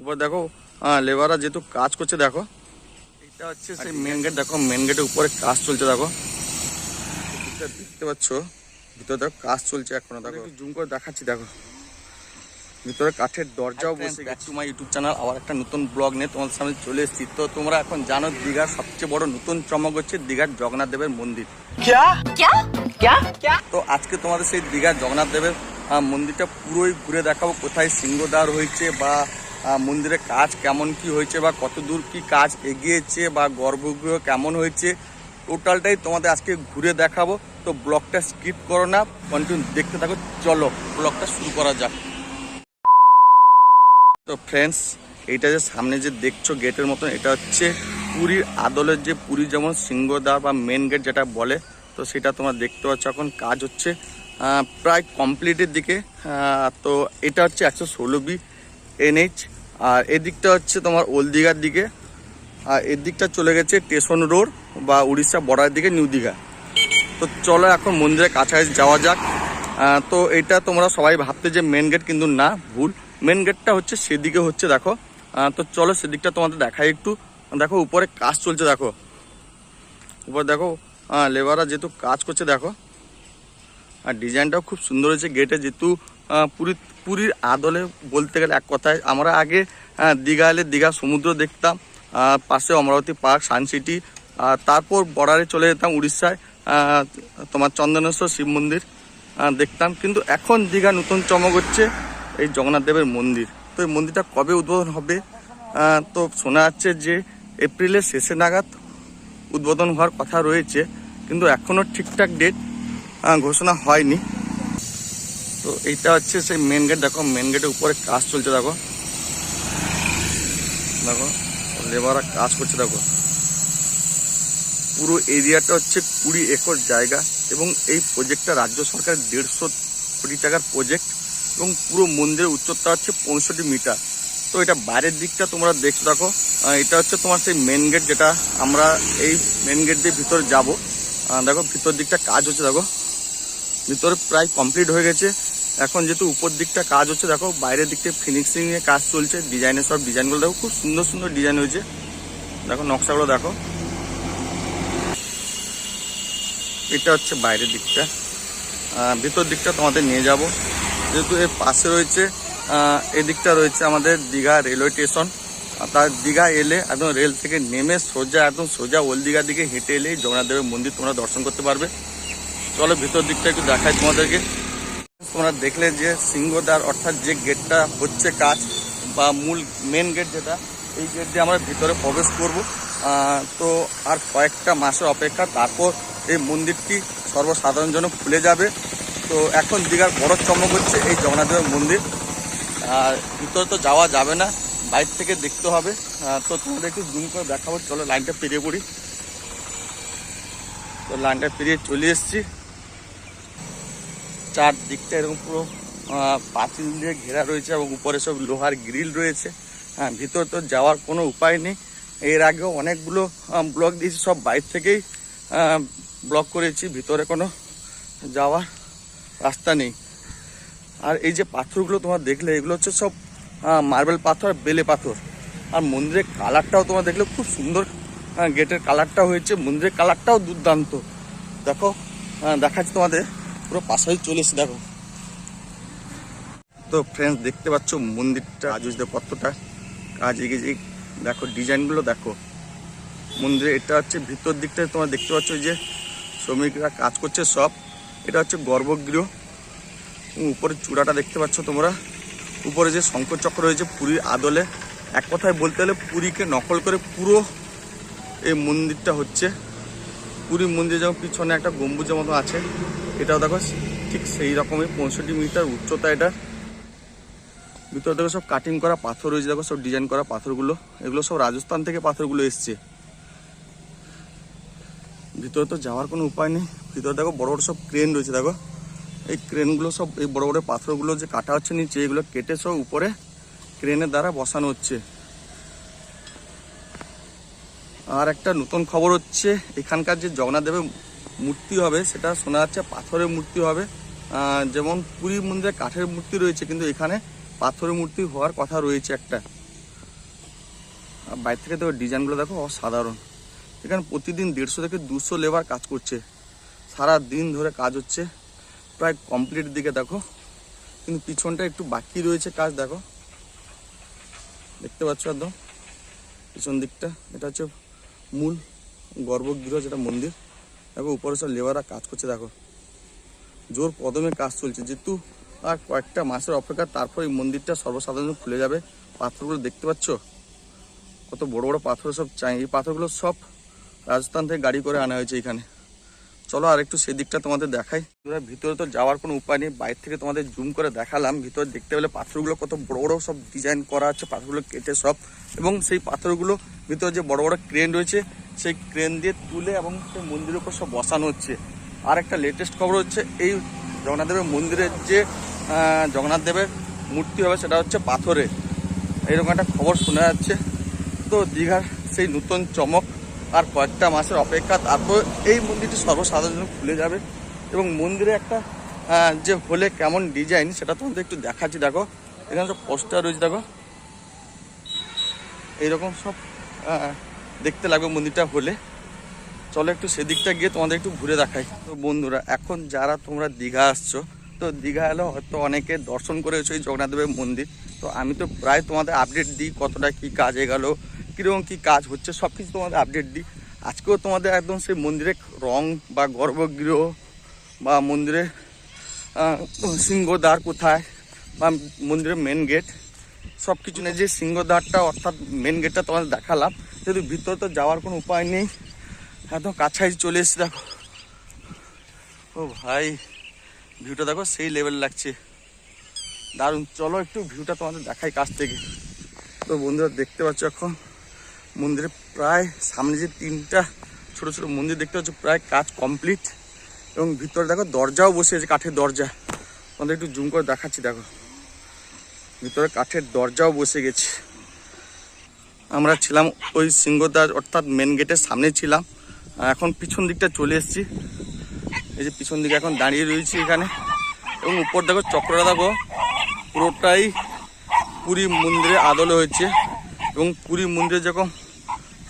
উপর দেখো লেবাররা যেহেতু কাজ করছে দেখো। এটা হচ্ছে সেই আচ্ছা, মেন গেট দেখো মেন গেটের উপরে কাজ চলছে দেখো। দেখতে পাচ্ছ? ভিতরে দেখো কাজ চলছে এখনও দেখো। জুম করে দেখাচ্ছি দেখো। ভিতরে কাঠের দরজাও আচ্ছা, বসে গেছে। তোমার ইউটিউব চ্যানেল আবার একটা নতুন ব্লগ নিয়ে তোমার সামনে চলে এসেছি। তো তোমরা এখন জানো দীঘার সবচেয়ে বড় নতুন চমক হচ্ছে দীঘার জগন্নাথ দেবের মন্দির। তো আজকে তোমাদের সেই দীঘার জগন্নাথ দেবের মন্দিরটা পুরোই ঘুরে দেখাবো কোথায় সিংহদ্বার হয়েছে বা মন্দিরের কাজ কেমন কি হয়েছে বা কত দূর কি কাজ এগিয়েছে বা গর্ভগৃহ কেমন হয়েছে, টোটালটাই তোমাদের আজকে ঘুরে দেখাবো। তো ব্লগটা স্কিপ করো না, কন্টিনিউ দেখতে থাকো। চলো, ব্লগটা শুরু করা যাক। তো ফ্রেন্ডস এইটা যে সামনে যে দেখছ গেটের মতন, এটা হচ্ছে পুরীর আদলের যে পুরী যেমন সিংহদ্বার বা মেন গেট যেটা বলে, তো সেটা তোমরা দেখতে পাচ্ছ। এখন কাজ হচ্ছে প্রায় কমপ্লিটের দিকে। তো এটা হচ্ছে একশো ষোলো বি। এনএইচ, আর এদিকটা হচ্ছে তোমার ওল্ড দীঘার দিকে, আর এর দিকটা চলে গেছে স্টেশন রোড বা উড়িষ্যা বর্ডারের দিকে নিউ দীঘা। তো চলো এখন মন্দিরের কাছাকাছি যাওয়া যাক। তো এটা তোমরা সবাই ভাবতে যে মেন গেট কিন্তু না, ভুল। মেন গেটটা হচ্ছে সেদিকে হচ্ছে দেখো। তো চলো সেদিকটা তোমাদের দেখাই একটু। দেখো, উপরে কাজ চলছে, দেখো। উপরে দেখো লেবাররা যেহেতু কাজ করছে, দেখো। আর ডিজাইনটাও খুব সুন্দর হয়েছে গেটে যেহেতু পুরী, পুরীর আদলে বলতে গেলে এক কথায় আমরা আগে দীঘা এলে দীঘা, সমুদ্র দেখতাম পাশে অমরাবতী পার্ক সানসিটি তারপর বর্ডারে চলে যেতাম উড়িষ্যায় তোমার চন্দনেশ্বর শিব মন্দির দেখতাম। কিন্তু এখন দীঘা নতুন চমক হচ্ছে এই জগন্নাথ দেবের মন্দির। তো এই মন্দিরটা কবে উদ্বোধন হবে? তো শোনা যাচ্ছে যে এপ্রিলের শেষে নাগাদ উদ্বোধন হওয়ার কথা রয়েছে, কিন্তু এখনও ঠিকঠাক ডেট ঘোষণা হয়নি। তো এইটা হচ্ছে সেই মেন গেট দেখো মেন গেটের উপরে কাজ চলছে, দেখো। দেখো লেবাররা কাজ করছে, দেখো। পুরো এরিয়াটা হচ্ছে কুড়ি একর জায়গা এবং এই প্রজেক্টটা রাজ্য সরকারের দেড়শো কোটি টাকার প্রজেক্ট এবং পুরো মন্দিরের উচ্চতা হচ্ছে পঁয়ষট্টি মিটার। তো এটা বাইরের দিকটা তোমরা দেখছ, দেখো। এটা হচ্ছে তোমার সেই মেন গেট যেটা আমরা এই মেন গেট দিয়ে ভিতরে যাব। দেখো, ভিতর দিকটা কাজ হচ্ছে, দেখো। ভিতরে প্রায় কমপ্লিট হয়ে গেছে। এখন যেহেতু উপর দিকটা কাজ হচ্ছে, দেখো, বাইরের দিকটা ফিনিশিং এ কাজ চলছে ডিজাইনের সব ডিজাইনগুলো দেখো, খুব সুন্দর সুন্দর ডিজাইন হয়েছে। দেখো, নকশাগুলো দেখো। এটা হচ্ছে বাইরের দিকটা। ভিতর দিকটা তোমাদের নিয়ে যাব। যেহেতু এর পাশে রয়েছে এদিকটা রয়েছে আমাদের দীঘা রেলওয়ে স্টেশন তার দীঘা এলে একদম রেল থেকে নেমে সোজা, একদম সোজা ওল দীঘার দিকে হেঁটে এলেই জগন্নাথ দেবের মন্দির তোমরা দর্শন করতে পারবে। চলো, ভিতর দিকটা একটু দেখাই তোমাদেরকে। তোমরা দেখলে যে সিংহদ্বার অর্থাৎ যে গেটটা হচ্ছে কাজ বা মূল মেন গেট যেটা, এই গেট দিয়ে আমরা ভিতরে প্রবেশ করব। তো আর কয়েকটা মাসের অপেক্ষা, তারপর এই মন্দিরটি সর্বসাধারণ জন্য খুলে যাবে। তো এখন দীঘার বড় চমক হচ্ছে এই জগন্নাথ দেবের মন্দির। আর ভিতরে তো যাওয়া যাবে না, বাইরে থেকে দেখতে হবে। তো তোমাদের একটু জুম করে দেখাবো, চলো লাইনটা পেরিয়ে পড়ি। তো লাইনটা পেরিয়ে চলে এসেছি। চারদিকটা এরকম পুরো পাঁচিল দিয়ে ঘেরা রয়েছে এবং উপরে সব লোহার গ্রিল রয়েছে। হ্যাঁ ভিতর তো যাওয়ার কোনো উপায় নেই। এর আগেও অনেকগুলো ব্লক দিয়েছি, সব বাইর থেকেই ব্লক করেছি। ভিতরে কোনো যাওয়ার রাস্তা নেই। আর এই যে পাথরগুলো তোমার দেখলে, এগুলো হচ্ছে সব মার্বেল পাথর, বেলে পাথর। আর মন্দিরের কালারটাও তোমার দেখলে, খুব সুন্দর গেটের কালারটা হয়েছে। মন্দিরের কালারটাও দুর্দান্ত। দেখো দেখাচ্ছি তোমাদের। পুরো পাশেই চলে এসে দেখো। তো ফ্রেন্ডস দেখতে পাচ্ছ মন্দিরটা আজ কতটা কাজ এগিয়ে যে দেখো, ডিজাইনগুলো দেখো। মন্দিরে এটা হচ্ছে ভিতর দিকটা, তোমরা দেখতে পাচ্ছ যে, শ্রমিকরা কাজ করছে সব। এটা হচ্ছে গর্ভগৃহ। এবং উপরের চূড়াটা দেখতে পাচ্ছ তোমরা। উপরে যে শঙ্কর চক্র রয়েছে পুরীর আদলে। এক কথায় বলতে গেলে পুরীকে নকল করে পুরো এই মন্দিরটা হচ্ছে। পুরী মন্দির যেমন পিছনে একটা গম্বুজের মতো আছে। এটাও দেখো, ঠিক সেই রকমই, পঁয়ষট্টি মিটার উচ্চতা এটা। ভিতরে দেখো সব কাটিং করা পাথর রয়েছে, দেখো সব ডিজাইন করা পাথরগুলো। এগুলো সব রাজস্থান থেকে পাথরগুলো এসছে। ভিতরে তো যাওয়ার কোনো উপায় নেই। ভিতরে দেখো বড় বড় সব ক্রেন রয়েছে, দেখো। এই ক্রেনগুলো সব, এই বড় বড় পাথরগুলো যে কাটা হচ্ছে নিচে, এগুলো কেটে সব উপরে ক্রেনের দ্বারা বসানো হচ্ছে। আর একটা নতুন খবর হচ্ছে, এখানকার যে জগন্নাথ দেবের মূর্তি হবে, সেটা শোনা যাচ্ছে পাথরের মূর্তি হবে। যেমন পুরী মন্দিরে কাঠের মূর্তি রয়েছে, কিন্তু এখানে পাথরের মূর্তি হওয়ার কথা রয়েছে একটা। বাইরে থেকে দেখো, ডিজাইনগুলো দেখো, অসাধারণ। এখানে প্রতিদিন দেড়শো থেকে দুশো লেবার কাজ করছে। সারা দিন ধরে কাজ হচ্ছে। প্রায় কমপ্লিট দিকে দেখো। কিন্তু পিছনটা একটু বাকি রয়েছে কাজ, দেখো। দেখতে পাচ্ছ একদম? পিছন দিকটা, এটা হচ্ছে মূল গর্ভগৃহ, যেটা মন্দির। দেখো, উপরে সব লেবাররা কাজ করছে, দেখো। জোর কদমে কাজ চলছে। যেহেতু আর কয়েকটা মাসের অপেক্ষা তারপর এই মন্দিরটা সর্বসাধারণ খুলে যাবে। পাথরগুলো দেখতে পাচ্ছ? কত বড় বড় পাথর সব চাই এই পাথরগুলো সব রাজস্থান থেকে গাড়ি করে আনা হয়েছে এখানে। চলো আর একটু সেদিকটা তোমাদের দেখাই। তোমরা ভিতরে তো যাওয়ার কোনো উপায় নেই। বাইরে থেকে তোমাদের জুম করে দেখালাম। ভিতরে দেখতে পেলে পাথরগুলো কত বড় বড় সব ডিজাইন করা আছে, পাথরগুলো কেটে সব। এবং সেই পাথরগুলো ভিতরে যে বড় বড় ক্রেন রয়েছে, সেই ক্রেন দিয়ে তুলে এবং সেই মন্দিরের উপর সব বসানো হচ্ছে। আর একটা লেটেস্ট খবর হচ্ছে, এই জগন্নাথ দেবের মন্দিরের যে জগন্নাথ দেবের মূর্তি হবে, সেটা হচ্ছে পাথরে এরকম একটা খবর শোনা যাচ্ছে। তো দীঘার সেই নতুন চমক আর কয়েকটা মাসের অপেক্ষা, তারপর এই মন্দিরটি সর্বসাধারণ খুলে যাবে। এবং মন্দিরে একটা যে হলে কেমন ডিজাইন সেটা তোমাদের একটু দেখাচ্ছি, দেখো। এখানে সব পোস্টার রয়েছে, দেখো। এইরকম সব দেখতে লাগবে মন্দিরটা হলে। চলো একটু সেদিকটা গিয়ে তোমাদের একটু ঘুরে দেখাই। তো বন্ধুরা, এখন যারা তোমরা দীঘা আসছো, তো দীঘা এলো হয়তো অনেকে দর্শন করেছ এই জগন্নাথ দেবের মন্দির। তো আমি তো প্রায় তোমাদের আপডেট দিই কতটা কি কাজে এগালো কীরকম কী কাজ হচ্ছে সব কিছু তোমাদের আপডেট দিই। আজকেও তোমাদের একদম সেই মন্দিরের রং বা গর্ভগৃহ বা মন্দিরে সিংহদ্বার কোথায় বা মন্দিরের মেন গেট সব কিছু নেই যে সিংহদ্বারটা অর্থাৎ মেন গেটটা তোমাদের দেখালাম। যেহেতু ভিতরে তো যাওয়ার কোনো উপায় নেই, একদম কাছাই চলে এসেছি দেখো। ও ভাই ভিউটা দেখো সেই লেভেল লাগছে। দারুণ, চলো একটু ভিউটা তোমাদের দেখাই কাছ থেকে। তো বন্ধুরা দেখতে পাচ্ছ এখন। মন্দিরে প্রায় সামনে যে তিনটা ছোট ছোট মন্দির দেখতে পাচ্ছ, প্রায় কাজ কমপ্লিট। এবং ভিতরে দেখো দরজাও বসে আছে, কাঠের দরজা। তোমাদের একটু জুম করে দেখাচ্ছি, দেখো। ভিতরে কাঠের দরজাও বসে গেছে। আমরা ছিলাম ওই সিংহদ্বার, অর্থাৎ মেন গেটের সামনে ছিলাম। এখন পিছন দিকটা চলে এসেছি। এই যে পিছন দিকে এখন দাঁড়িয়ে রয়েছি এখানে। এবং উপর দেখো চক্রটা, দেখো, পুরোটাই পুরী মন্দিরে আদলে হয়েছে। এবং পুরী মন্দিরে যখন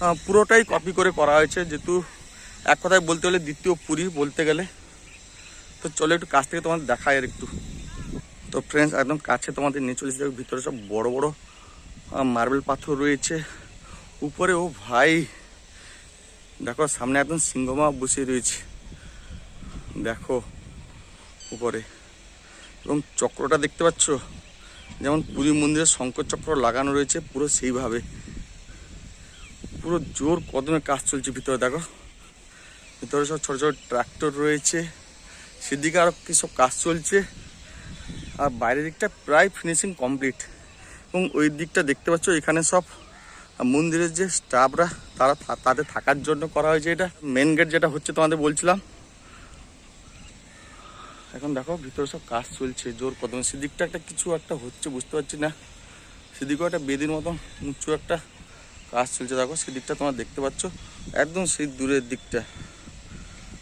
পুরোটাই কপি করে করা হয়েছে। যেহেতু এক কথায় বলতে গেলে দ্বিতীয় পুরী বলতে গেলে। তো চলো একটু কাছ থেকে তোমাদের দেখায় আর একটু। তো ফ্রেন্ডস একদম কাছে তোমাদের নিয়ে চলেছি। দেখো, ভিতরে সব বড় বড় মার্বেল পাথর রয়েছে। উপরে, ও ভাই, দেখো, সামনে একদম সিংহমা বসে রয়েছে। দেখো, উপরে। এবং চক্রটা দেখতে পাচ্ছ? যেমন পুরী মন্দিরে শঙ্কর চক্র লাগানো রয়েছে পুরো সেইভাবে। পুরো জোর কদমে কাজ চলছে ভিতরে, দেখো। ভিতরে সব ছোট ছোট ট্রাক্টর রয়েছে। সেদিকে আরও কি সব কাজ চলছে। আর বাইরের দিকটা প্রায় ফিনিশিং কমপ্লিট এবং ওই দিকটা দেখতে পাচ্ছ, এখানে সব মন্দিরের যে স্টাফরা তারা তাদের থাকার জন্য করা হয়েছে। এটা মেন গেট যেটা হচ্ছে তোমাদের বলছিলাম। এখন দেখো, ভিতরে সব কাজ চলছে জোর কদমে। সেদিকটা একটা কিছু একটা হচ্ছে, বুঝতে পারছি না। সেদিকেও একটা বেদির মতন উঁচু একটা কাজ চলছে দেখো সেদিকটা তোমরা দেখতে পাচ্ছ। একদম সেই দূরের দিকটা।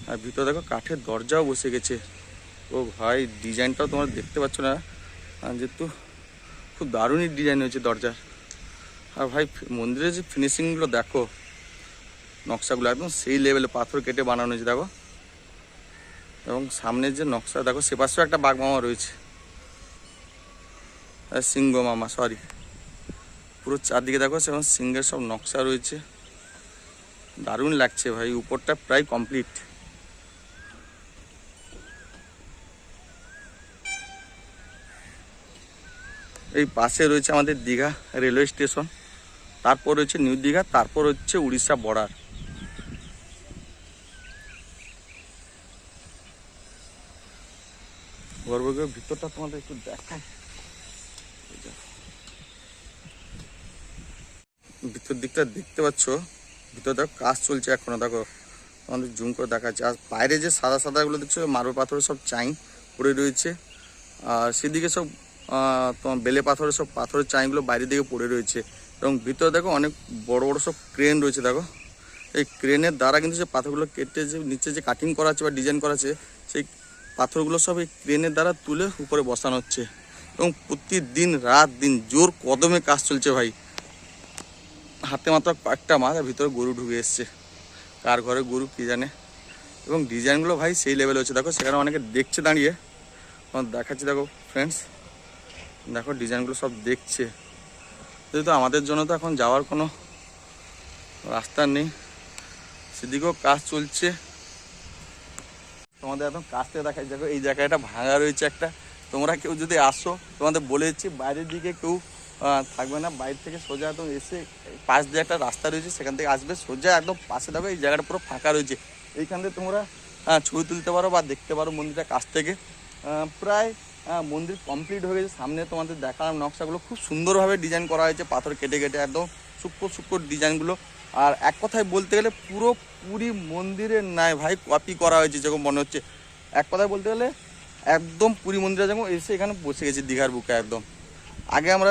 আর ভিতরে দেখো, কাঠের দরজাও বসে গেছে। ও ভাই, ডিজাইনটাও তোমরা দেখতে পাচ্ছ না? যেহেতু খুব দারুণই ডিজাইন হয়েছে দরজার। আর ভাই, মন্দিরের যে ফিনিশিংগুলো দেখো, নকশাগুলো একদম সেই লেভেলে পাথর কেটে বানানো হয়েছে, দেখো। এবং সামনের যে নকশা, দেখো, সে পাশেও একটা বাঘ মামা রয়েছে সিংহ মামা সরি পুরো চারদিকে দেখো, সেরকম সিংহের সব নকশা রয়েছে। দারুণ লাগছে ভাই, উপরটা প্রায় কমপ্লিট এই পাশে রয়েছে আমাদের দীঘা রেলওয়ে স্টেশন, তারপর রয়েছে নিউ দীঘা, তারপর হচ্ছে উড়িষ্যা বর্ডার গর্ভগৃহের ভিতরটা তোমাদের একটু দেখাই। এই যে। ভিতর দিকটা দেখতে পাচ্ছ? ভিতর দেখো, কাজ চলছে এখনও, দেখো। তোমাদের জুম করে দেখাচ্ছে। আর বাইরে যে সাদা সাদাগুলো দেখছ মার্বেল পাথরের সব চাই পড়ে রয়েছে। আর সেদিকে সব তোমার বেলে পাথরের সব পাথরের চাইগুলো বাইরের দিকে পড়ে রয়েছে। এবং ভিতরে দেখো অনেক বড় বড় সব ক্রেন রয়েছে, দেখো। এই ক্রেনের দ্বারা কিন্তু যে পাথরগুলো কেটে যে, নিচে যে কাটিং করা আছে বা ডিজাইন করা আছে, সেই পাথরগুলো সব এই ক্রেনের দ্বারা তুলে উপরে বসানো হচ্ছে। এবং প্রতিদিন, রাত দিন জোর কদমে কাজ চলছে ভাই। হাতে মাত্র কয়েকটা মাছ আর ভিতরে গরু ঢুকে এসছে। কার ঘরে গরু কী জানে? এবং ডিজাইনগুলো ভাই সেই লেভেলে হচ্ছে। দেখো, সেখানে অনেকে দেখছে দাঁড়িয়ে। তোমার দেখাচ্ছি, দেখো ফ্রেন্ডস দেখো, ডিজাইনগুলো সব দেখছে। যেহেতু আমাদের জন্য তো এখন যাওয়ার কোনো রাস্তা নেই। সেদিকেও কাজ চলছে। তোমাদের এখন কাছ থেকে দেখাই দেখো, এই জায়গাটা ভাঙা রয়েছে একটা। তোমরা কেউ যদি আসো, তোমাদের বলে দিচ্ছি, বাইরের দিকে কেউ থাকবে না। বাইরে থেকে সোজা একদম এসে পাশ দিয়ে একটা রাস্তা রয়েছে, সেখান থেকে আসবে। সোজা একদম পাশে দেখো, এই জায়গাটা পুরো ফাঁকা রয়েছে। এইখান থেকে তোমরা ছবি তুলতে পারো বা দেখতে পারো মন্দিরটা কাছ থেকে। প্রায় মন্দির কমপ্লিট হয়ে গেছে। সামনে তোমাদের দেখালাম নকশাগুলো। খুব সুন্দরভাবে ডিজাইন করা হয়েছে পাথর কেটে কেটে, একদম সূক্ষ্ম সূক্ষ্ম ডিজাইনগুলো আর এক কথায় বলতে গেলে পুরো পুরী মন্দিরের নাই ভাই কপি করা হয়েছে যেরকম মনে হচ্ছে। এক কথায় বলতে গেলে একদম পুরী মন্দিরে যেমন এসে এখানে বসে গেছে দীঘার বুকে একদম। আগে আমরা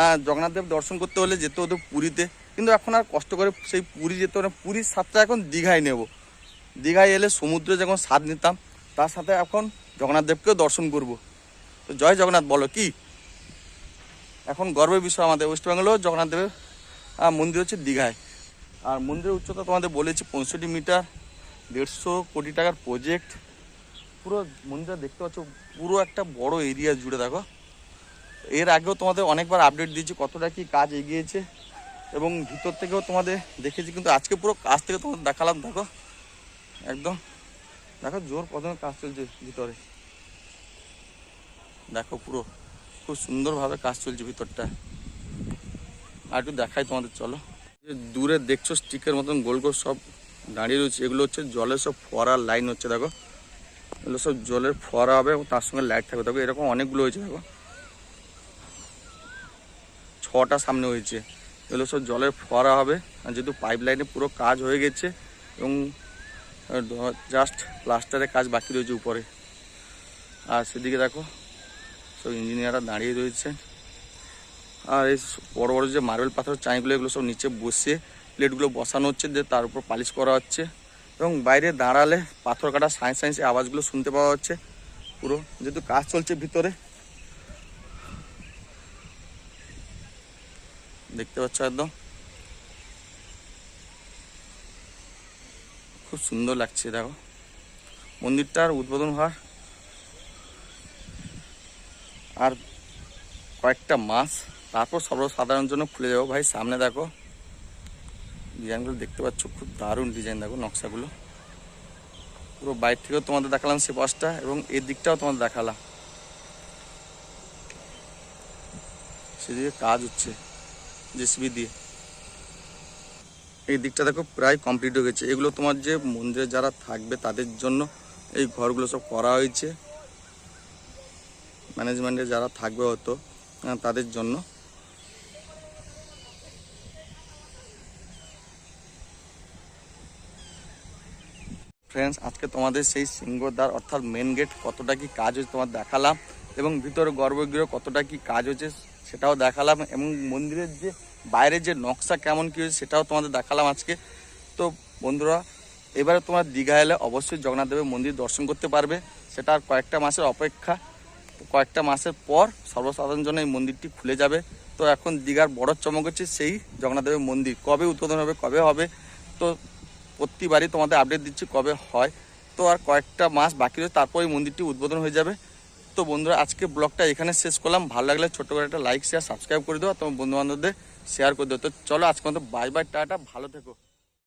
আহ, জগন্নাথ দেব দর্শন করতে হলে যেতে হতো পুরীতে। কিন্তু এখন আর কষ্ট করে সেই পুরী যেতে না পুরীর স্বাদটা এখন দীঘায় নেব। দীঘায় এলে সমুদ্রে যখন স্বাদ নিতাম তার সাথে এখন জগন্নাথ দেবকেও দর্শন করব। তো জয় জগন্নাথ বলো কি? এখন গর্বের বিষয় আমাদের ওয়েস্ট বেঙ্গলেও জগন্নাথ দেবের মন্দির হচ্ছে দীঘায়। আর মন্দিরের উচ্চতা তোমাদের বলেছি পঁয়ষট্টি মিটার দেড়শো কোটি টাকার প্রজেক্ট পুরো মন্দিরটা দেখতে পাচ্ছ পুরো একটা বড় এরিয়া জুড়ে দেখো। এর আগেও তোমাদের অনেকবার আপডেট দিয়েছি কতটা কি কাজ এগিয়েছে এবং ভিতর থেকেও তোমাদের দেখেছি, কিন্তু আজকে পুরো কাজ থেকে তোমাদের দেখালাম, দেখো। একদম। দেখো, জোর প্রথমে কাজ চলছে ভিতরে। দেখো পুরো, খুব সুন্দরভাবে কাজ চলছে ভিতরটা। আর একটু দেখাই তোমাদের, চলো। দূরে দেখছ, স্টিকের মতন গোল গোল সব দাঁড়িয়ে রয়েছে। এগুলো হচ্ছে জলের সব ফোয়ারার লাইন হচ্ছে, দেখো। এগুলো সব জলের ফোয়ারা হবে এবং তার সঙ্গে লাইট থাকবে। দেখো, এরকম অনেকগুলো হয়েছে, দেখো। ছটা সামনে হয়েছে। এগুলো সব জলের ফোয়ারা হবে। আর যেহেতু পাইপ লাইনে পুরো কাজ হয়ে গেছে এবং জাস্ট প্লাস্টারের কাজ বাকি রয়েছে উপরে। আর সেদিকে দেখো, সব ইঞ্জিনিয়াররা দাঁড়িয়ে রয়েছে। আর এই বড় বড় যে মার্বেল পাথর চাইগুলো এগুলো সব নিচে বসে প্লেটগুলো বসানো হচ্ছে, দিয়ে তার উপর পালিশ করা হচ্ছে। এবং বাইরে দাঁড়ালে পাথর কাটা সায়েন্স সায়েন্স আওয়াজগুলো শুনতে পাওয়া হচ্ছে পুরো যেহেতু কাজ চলছে ভিতরে দেখতে পাচ্ছ একদম। খুব সুন্দর লাগছে, দেখো। মন্দিরটার উদ্বোধন হওয়ার আর কয়েকটা মাস, তারপর সর্বসাধারণ জন্য খুলে যাব ভাই, সামনে দেখো, ডিজাইনগুলো দেখতে পাচ্ছ, খুব দারুণ ডিজাইন, দেখো নকশাগুলো। পুরো বাইরে থেকেও তোমাদের দেখালাম সে পাশটা এবং এর দিকটাও তোমাদের দেখালাম। সেদিকে কাজ হচ্ছে। জেসিবি দিয়ে। এই দিকটা দেখো প্রায় কমপ্লিট হয়ে গেছে। এগুলো তোমার যে মন্দিরে যারা থাকবে তাদের জন্য এই ঘরগুলো সব করা হয়েছে। ম্যানেজমেন্টে যারা থাকবে হয়তো আহ, তাদের জন্য। ফ্রেন্ডস আজকে তোমাদের সেই সিংহদ্বার অর্থাৎ মেন গেট কতটা কি কাজ হয়েছে তোমার দেখালাম এবং ভিতরে গর্ভগৃহ কতটা কি কাজ হয়েছে সেটাও দেখালাম এবং মন্দিরের যে বাইরের যে নকশা কেমন কী হয়েছে সেটাও তোমাদের দেখালাম আজকে। তো বন্ধুরা, এবারে তোমার দীঘা এলে অবশ্যই জগন্নাথ দেবের মন্দির দর্শন করতে পারবে। সেটা আর কয়েকটা মাসের অপেক্ষা। কয়েকটা মাসের পর সর্বসাধারণ জন্য এই মন্দিরটি খুলে যাবে। তো এখন দীঘার বড় চমক হচ্ছে সেই জগন্নাথ দেবের মন্দির। কবে উদ্বোধন হবে, কবে হবে? তো প্রতিবারই তোমাদের আপডেট দিচ্ছি কবে হয়। তো আর কয়েকটা মাস বাকি রয়েছে তারপর এই মন্দিরটি উদ্বোধন হয়ে যাবে। তো বন্ধুরা, আজকে ব্লগটা এখানে শেষ করলাম। ভালো লাগলে ছোট্ট করে একটা লাইক শেয়ার সাবস্ক্রাইব করে দেওয়া তোমার বন্ধু বান্ধবদের শেয়ার করে দেবো তো চলো আজকে মতো বাই বাই টাটা, ভালো থেকো।